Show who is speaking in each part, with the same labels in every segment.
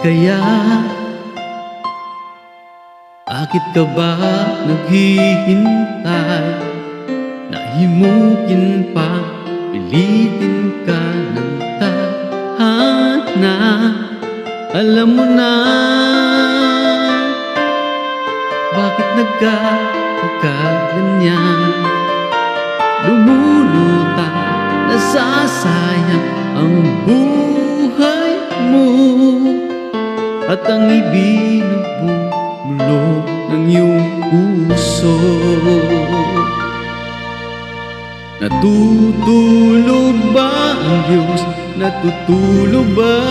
Speaker 1: kaya? Bakit ka ba naghihintay? Nahimukin pa, pilitin ka ng tahana Alam mo na Bakit nagkakaganyan? Lumulutang, nasasayang ang buhay At ang ibinubulok ng iyong puso Natutulog ba ang Diyos? Natutulog ba?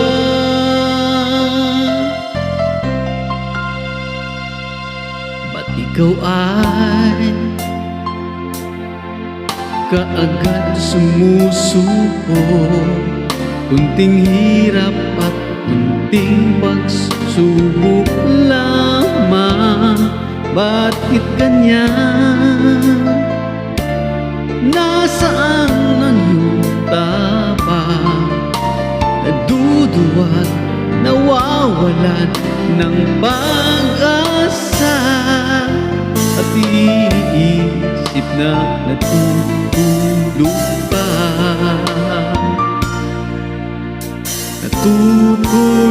Speaker 1: Ba't ikaw ay kaagad sumusuko Kunting hirap at kunting pagsubok lamang Bakit ganyan? Nasaan ang iyong tapang? Naduduwag, nawawalan ng pag-asa At iniisip na natutulog pa Natutulog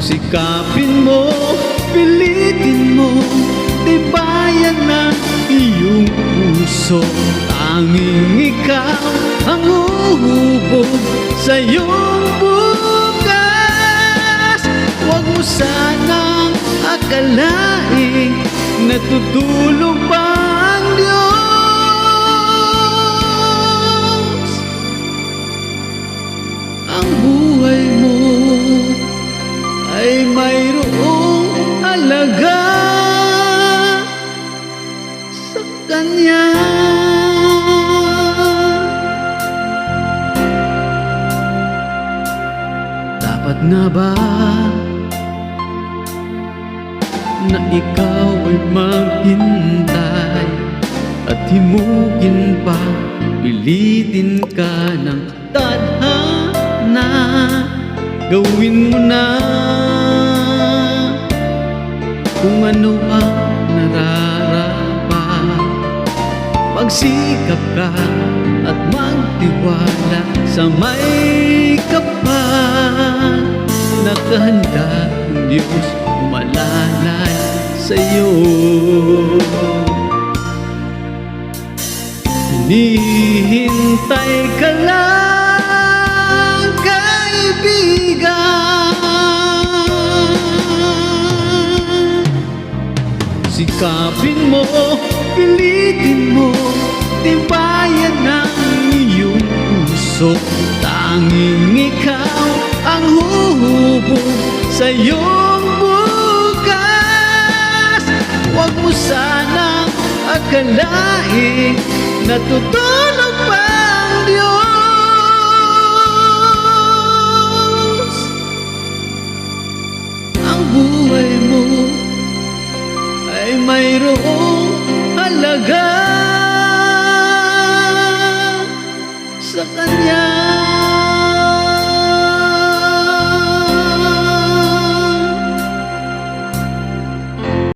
Speaker 1: Sikapin mo, pilitin mo Tibayan ng iyong puso. Tanging ikaw ang uhubog sa iyong bukas. Huwag mo sanang akalaing Natutulog pa nga ba na ikaw ay maghintay at himugin pa, pilitin ka ng tadhana Gawin mo na kung ano ang nararapat. Magsikap ka at magtiwala sa may Nakahanda ang Diyos umalalay sa iyo Hinihintay ka lang, kaibigan. Sikapin mo, pilitin mo Tibayan ng iyong puso Tanging sa iyong bukas Huwag mo sanang akalain Natutulog pa ang Diyos Ang buhay mo ay mayroong halaga sa Kanya.